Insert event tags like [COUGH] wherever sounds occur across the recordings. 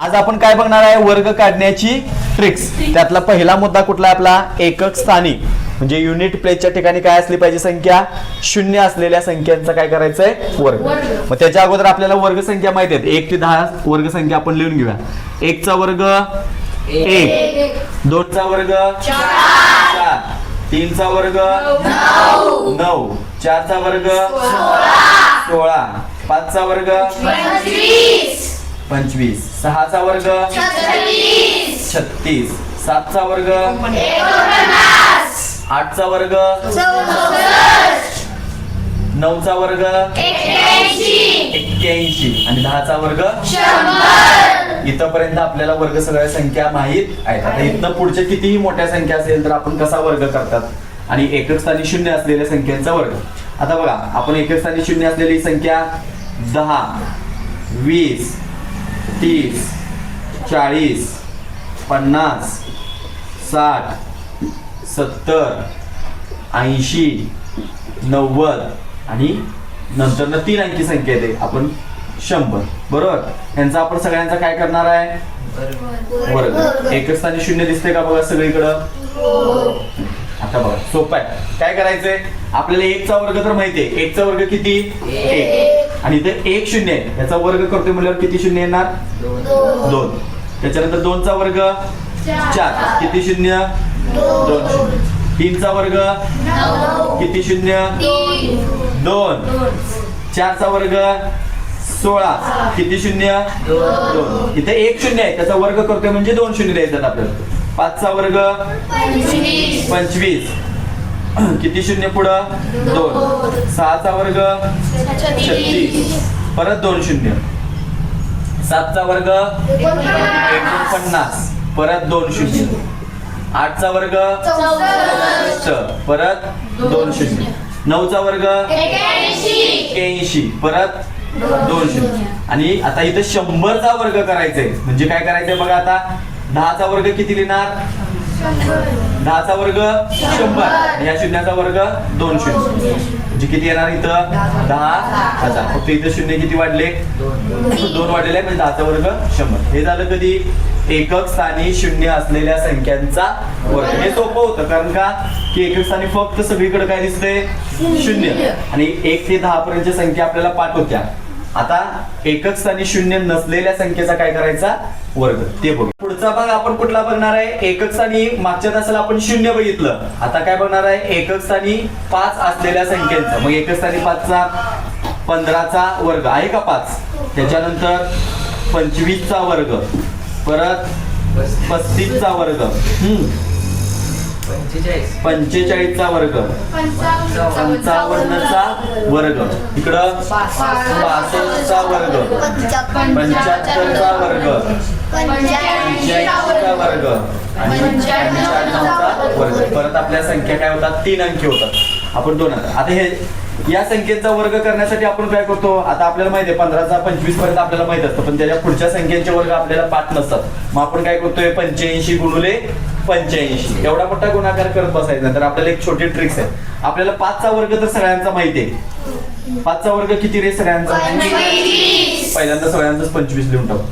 आज आपण काय बघणार आहे? वर्ग काढण्याची ट्रिक्स त्यातला पहिला मुद्दा कुठला आहे आपला? एकक स्थानिक म्हणजे युनिट प्लेसच्या ठिकाणी काय असली पाहिजे संख्या? शून्य असलेल्या संख्यांचा काय करायचंय? वर्ग. वर्ग. मग त्याच्या अगोदर आपल्याला वर्ग संख्या माहिती आहेत. एक ते दहा वर्ग संख्या आपण लिहून घेऊया. एकचा वर्ग एक. दोनचा वर्ग चार. तीनचा वर्ग नऊ. चारचा वर्ग सोळा. पाचचा वर्ग पंचवीस. सहाचा वर्ग. छत्तीस. सातचा वर्ग. आठचा वर्ग. नऊचा वर्ग. एक्क्याऐंशी. आणि दहाचा वर्ग. इथपर्यंत आपल्याला वर्ग सगळ्या संख्या माहीत आहेत. आता इथनं पुढच्या कितीही मोठ्या संख्या असेल तर आपण कसा वर्ग करतात? आणि एकक स्थानी शून्य असलेल्या संख्यांचा वर्ग. आता बघा आपण एकक स्थानी शून्य असलेली संख्या दहा वीस तीस चाळीस पन्नास साठ सत्तर ऐंशी नव्वद आणि नंतर तीन अंकी संख्या येते. आपण शंभर. बरोबर? यांचा आपण सगळ्यांचा काय करणार आहे? वर्ग. एकच स्थानी शून्य दिसते का बघा सगळीकडं? आता बघा. सोपं आहे. काय करायचंय? आपल्याला एकचा वर्ग तर माहितीये. एकचा वर्ग किती? एक. आणि इथे एक शून्य आहे. याचा वर्ग करतोय म्हणल्यावर किती शून्य येणार? दोन. त्याच्यानंतर दोनचा वर्ग? चार. किती शून्य? दोन. शून्य. तीनचा वर्ग? किती शून्य? दोन. चारचा वर्ग? सोळा. किती शून्य? दोन. इथे एक शून्य आहे. त्याचा वर्ग करतोय म्हणजे दोन शून्य द्यायचं आपल्याला. पाचचा वर्ग? पंचवीस. [CLEARS THROAT] किती शून्य पुढं? दोन. सहाचा वर्ग? छत्तीस. परत दोन शून्य. सातचा वर्ग? एकोणपन्नास. परत दोन शून्य. आठचा वर्ग? परत दोन शून्य. नऊचा वर्ग? एक्याऐंशी परत दोन शून्य. आणि आता इथं शंभरचा वर्ग करायचंय. म्हणजे काय करायचंय बघा आता? दहाचा वर्ग किती लिहिणार? दहाचा वर्ग शंभर. या शून्याचा वर्ग दोन शून्य. म्हणजे किती येणार इथं? दहा हजार. फक्त इथं शून्य किती वाढले? दोन वाढलेले आहे म्हणजे दहाचा वर्ग शंभर. हे झालं कधी? एकक स्थानी शून्य असलेल्या संख्यांचा वर्ग. हे सोपं होतं कारण का? की एकक स्थानी फक्त सगळीकडे काय दिसतंय? शून्य. आणि एक ते दहा पर्यंतच्या संख्या आपल्याला पाठ होत्या. आता एकच स्थानी शून्य नसलेल्या संख्येचा काय करायचा? वर्ग. ते बघू. पुढचा भाग आपण कुठला बघणार आहे? एकक स्थानी मागच्या तासाला आपण शून्य बघितलं. आता काय बघणार आहे? एकक स्थानी पाच असलेल्या संख्येचा. मग एकक स्थानी पाचचा पंधराचा वर्ग. आहे का पाच? त्याच्यानंतर पंचवीसचा वर्ग. परत पस्तीसचा वर्ग. हम्म. पंचेचाळीसचा वर्ग. पंचावन्नचा वर्ग. इकडं बासष्टचा वर्ग. पंच्याहत्तरचा वर्ग. पंच्याऐंशीचा वर्ग. आणि पंच्याण्णवचा वर्ग. परत आपल्या संख्या काय होतात? तीन अंकी होतात. आपण दोन हजार आता हे या संख्येचा वर्ग करण्यासाठी आपण काय करतो? आता आपल्याला माहिती आहे पंधराचा पंचवीसपर्यंत आपल्याला माहीत असतं. पण त्याच्या पुढच्या संख्येचे वर्ग आपल्याला पाच नसतात. मग आपण काय करतोय? पंच्याऐंशी गुणुले पंच्याऐंशी. एवढा मोठा गुणाकार करत बसायचा तर आपल्याला एक छोटी ट्रिक्स आहे आपल्याला पाचचा वर्ग तर सगळ्यांचा माहिती आहे. पाचचा वर्ग किती रे सगळ्यांचा? पहिल्यांदा सगळ्यांचाच पंचवीस लिहून टाकू.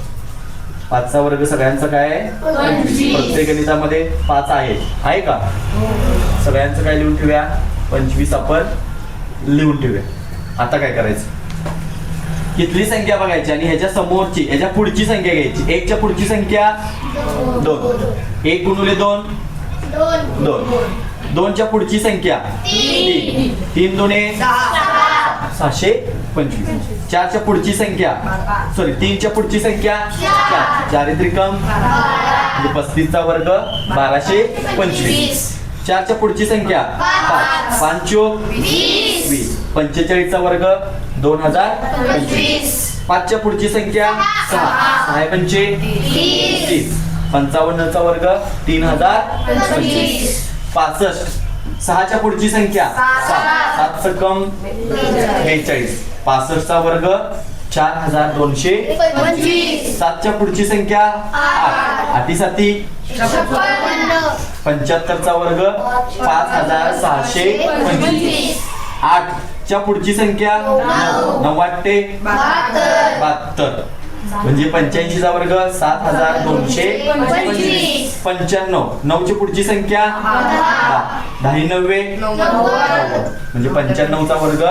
पाचचा वर्ग सगळ्यांचा काय आहे. प्रत्येक गणितामध्ये पाच आहे. आहे का? सगळ्यांचं काय लिहून ठेवूया? पंचवीस आपण लिहून ठेवूया. आता काय करायचं? कितली संख्या बघायची आणि ह्याच्या समोरची ह्याच्या पुढची संख्या घ्यायची एकच्या पुढची संख्या दोन एक गुणुले दोन दोन दोनच्या पुढची संख्या तीन तीन दोने सहाशे पंचवीस चारच्या पुढची संख्या सॉरी तीनच्या पुढची संख्या चार चारित्रिकम म्हणजे पस्तीसचा वर्ग बाराशे पंचवीस चारच्या पुढची संख्या पाच पांचो वीस पंचेचाळीसचा वर्ग दोन हजार पंचवीस. पाचच्या पुढची संख्या सहा. सहा पंचे तीस. पंचावन्नचा वर्ग तीन हजार पंचवीस. पासष्ट. सहाच्या पुढची संख्या सात सात सकम बेचाळीस. पासष्टचा वर्ग चार हजार दोनशे सातच्या पुढची संख्या आठ. आठी. साती पंच्याहत्तरचा वर्ग पाच हजार सहाशे पंचवीस. आठच्या पुढची संख्या? नव्वाटे बहात्तर. म्हणजे पंच्याऐंशीचा वर्ग सात हजार दोनशे. पंच्याण्णव. नऊची पुढची संख्या? दहा. नव्वे. म्हणजे पंच्याण्णवचा वर्ग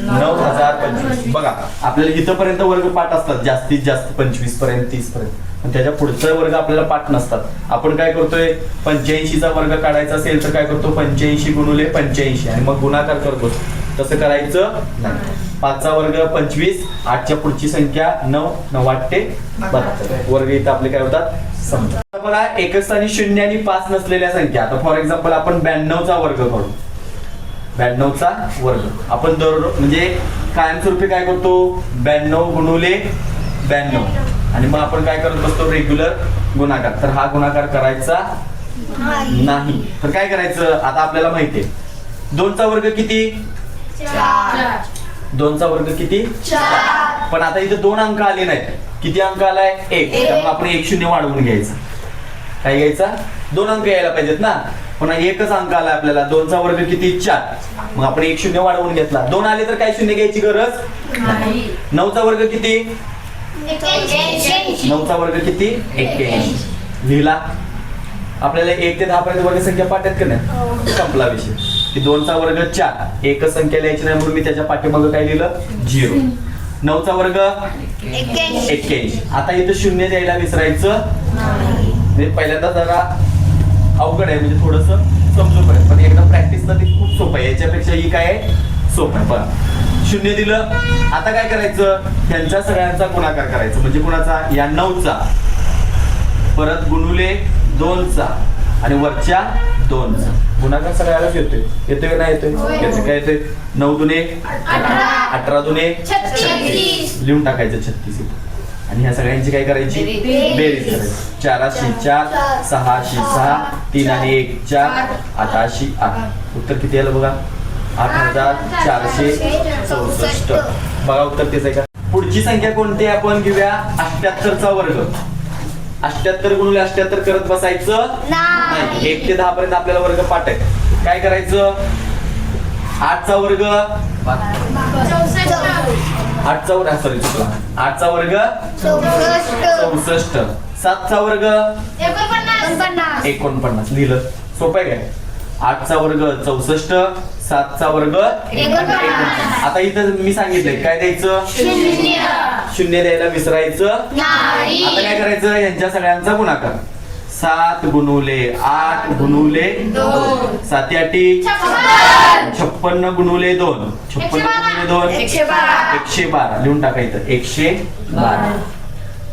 नऊ हजार पंचवीस. बघा आपल्याला इथपर्यंत वर्ग पाठ असतात. जास्तीत जास्त पंचवीसपर्यंत तीस पर्यंत पण त्याच्या पुढचा वर्ग आपल्याला पाठ नसतात. आपण काय करतोय? पंच्याऐंशीचा वर्ग काढायचा असेल तर काय करतो? पंच्याऐंशी गुणुले पंच्याऐंशी. आणि मग गुणाकार करतो. तसं करायचं नाही. पाचचा वर्ग पंचवीस आठच्या पुढची संख्या नऊ नऊ आठटे बहात्तर वर्ग इथं आपले काय होतात? समजा. बघा एकच स्थानी शून्य आणि पाच नसलेल्या संख्या. आता फॉर एक्झाम्पल आपण ब्याण्णवचा वर्ग करू ब्याण्णवचा वर्ग. आपण दर म्हणजे कायमस्वरूपी काय करतो? ब्याण्णव गुणुले ब्याण्णव. आणि मग आपण काय करत बसतो? रेग्युलर गुणाकार. तर हा गुणाकार करायचा नाही. तर काय करायचं? आता आपल्याला माहितीये दोनचा वर्ग किती? दोनचा वर्ग किती? पण आता इथे दोन अंक आले नाहीत. किती अंक आलाय? एक. त्यामुळे आपण एक शून्य वाढवून घ्यायचं. काय घ्यायचा? दोन अंक यायला पाहिजेत ना? पण एकच अंक आला आपल्याला. दोनचा वर्ग किती? चार. मग आपण एक शून्य वाढवून घेतला. दोन आले तर काय शून्य घ्यायची गरज? नऊचा वर्ग किती? नऊचा वर्ग किती? एक्क्याऐंशी. लिहिला? आपल्याला एक ते दहा पर्यंत वर्ग संख्या पाठ्यात का नाही? संपला विषय. की दोनचा वर्ग चार. एकच संख्या लिहायची नाही म्हणून मी त्याच्या पाठीमागं काय लिहिलं? झिरो. नऊचा वर्ग? एक्क्याऐंशी. आता इथं शून्य द्यायला विसरायचं? म्हणजे पहिल्यांदा जरा अवघड आहे म्हणजे थोडस समजून पडेल पण एकदा प्रॅक्टिस तर ते खूप सोपं आहे. याच्यापेक्षा ही काय आहे? सोपं आहे. पण शून्य दिलं. आता काय करायचं? त्यांच्या सगळ्यांचा गुणाकार करायचा. म्हणजे कुणाचा? या नऊचा. परत गुणुले दोनचा. आणि वरच्या दोनचा गुणाकार सगळ्यालाच येतोय. येतोय का नाही येतोय? येतोय काय येतोय? नऊ दुने अठरा. दुने छत्तीस. लिहून टाकायचं छत्तीस. आणि ह्या सगळ्यांची काय करायची? बेरीज. करायची. चाराशी चार सहाशी सहा तीन आणि एक चार आठाशी आठ उत्तर किती आलं बघा? आठ हजार चारशे चौसष्ट. बघा उत्तर तेच आहे का? पुढची संख्या कोणती आपण घेऊया अठ्याहत्तरचा वर्ग. अठ्याहत्तर गुणुले अठ्याहत्तर करत बसायचं नाही. एक ते दहा पर्यंत आपल्याला वर्ग पाठ आहे काय करायचं? आठचा वर्ग. आठचा वर्ग सॉरी चुकला. आठचा वर्ग. चौसष्ट. सातचा वर्ग. एकोणपन्नास. लिहिलं. सोपं आहे काय? आठचा वर्ग चौसष्ट सातचा वर्ग आता इथं मी सांगितलंय काय द्यायचं? शून्य. द्यायला विसरायचं. आता काय करायचं? यांच्या सगळ्यांचा गुणाकार. सात गुणुले आठ दोन. साती आठी. छप्पन्न गुणुले दोन. छप्पन्न गुणुले दोन. एकशे बारा. एकशे बारा. लिहून टाकायचं एकशे बारा.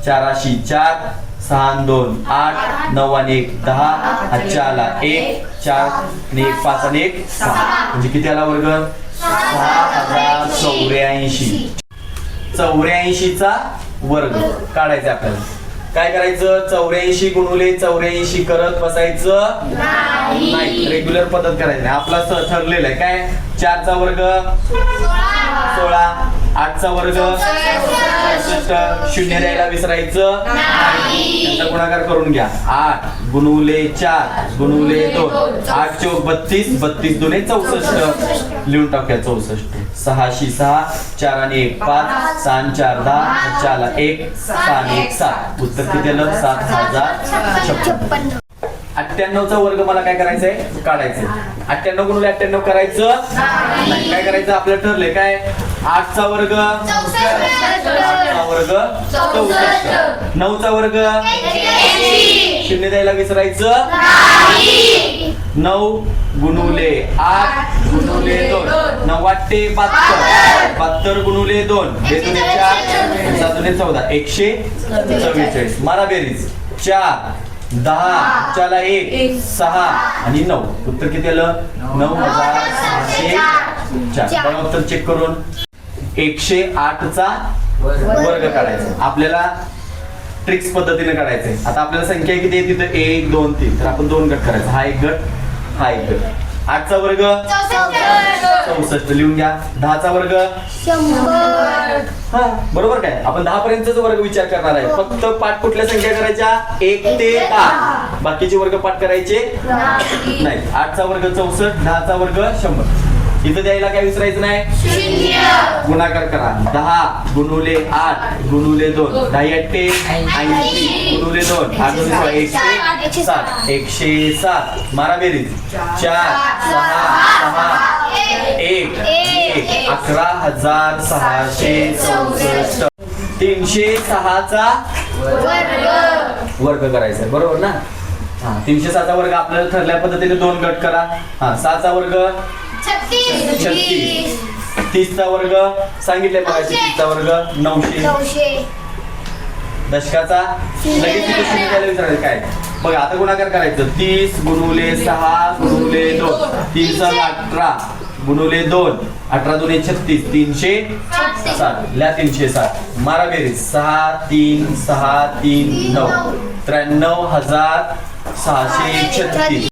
चाराशी चार. सहा दोन आठ नऊ आणि एक दहा आजच्या आला. एक चार आणि एक पाच आणि एक सहा. म्हणजे किती आला वर्ग? सहा हजार चौऱ्याऐंशी. चौऱ्याऐंशीचा वर्ग. काढायचा आपल्याला. काय करायचं? चौऱ्याऐंशी गुणुले चौऱ्याऐंशी करत बसायचं नाही. रेग्युलर पद्धत करायची आपला ठरलेलं आहे. काय? चारचा वर्ग? सोळा. आठचा वर्ग शून्य द्यायला विसरायचं त्यांचा गुणाकार करून घ्या. आठ गुणवले चार गुणवले दोन. आठ चौक बत्तीस बत्तीस दोन चौसष्ट. लिहून टाकूया चौसष्ट. सहाशे सहा चार आणि एक पाच सहा चार दहा चार एक सहा आणि एक सात. उत्तर किती आलं? सात हजार छप्पन. अठ्ठ्याण्णवचा वर्ग मला काय करायचंय? काढायचंय. अठ्ठ्याण्णव गुणुले अठ्ठ्याण्णव करायचं? नाही काय करायचं? आपलं ठरलंय काय? आठचा वर्ग? आठचा वर्ग? चौसष्ट. नऊचा वर्ग? शून्य द्यायला विसरायचं? नऊ गुणुले आठ गुणुले दोन. नव्वाटे बहात्तर. बहात्तर गुणुले दोन. बेदुने चार. सातुने चौदा. एकशे चव्वेचाळीस मारा बेरीज चार. दहा चाला एक सहा आणि नऊ. उत्तर किती आलं? नऊ. हजार सहाशे चार. उत्तर चेक करून. एकशे आठचा वर्ग. काढायचा. आपल्याला ट्रिक्स पद्धतीने काढायचंय. आता आपल्याला संख्या किती आहे तिथं? एक दोन तीन. तर आपण दोन गट करायचा. हा एक गट हा एक गट. आठचा वर्ग. चौसष्ट. लिहून घ्या. दहाचा वर्ग. हा बरोबर काय? आपण दहा पर्यंतच वर्ग विचार करणार आहे. फक्त पाठ कुठल्या संख्या करायच्या? एक ते दहा बाकीचे वर्ग पाठ करायचे? नाही. आठचा वर्ग चौसष्ट दहाचा वर्ग शंभर. इथं द्यायला काय विसरायचं नाही? शून्य. गुणाकार करा. दहा गुणुले आठ गुणुले दोन. दहा अट्टे ऐंशी गुणुले दोन. आठ एकशे सात. एकशे सात. मारा बेरीज चार. सहा. सहा. एक. एक. अकरा हजार सहाशे चौसष्ट. तीनशे सहाचा वर्ग. वर्ग करायचा बरोबर ना? हा तीनशे सहाचा वर्ग आपल्याला ठरल्या पद्धतीने दोन गट करा. हा सहाचा वर्ग छत्तीस. तीसचा वर्ग सांगितलंय बघा नऊशे. तीसचा वर्ग नऊशे. दशकाचा. लगेच विचारायचं काय? बघा आता गुणाकार करायचं. तीस गुणुले सहा गुणुले दोन. तीन सहा अठरा गुणुले दोन. अठरा दोन छत्तीस तीनशे सात. ल्या तीनशे सात. मारा बेरीज सहा तीन सहा तीन नऊ. त्र्याण्णव हजार सहाशे छत्तीस.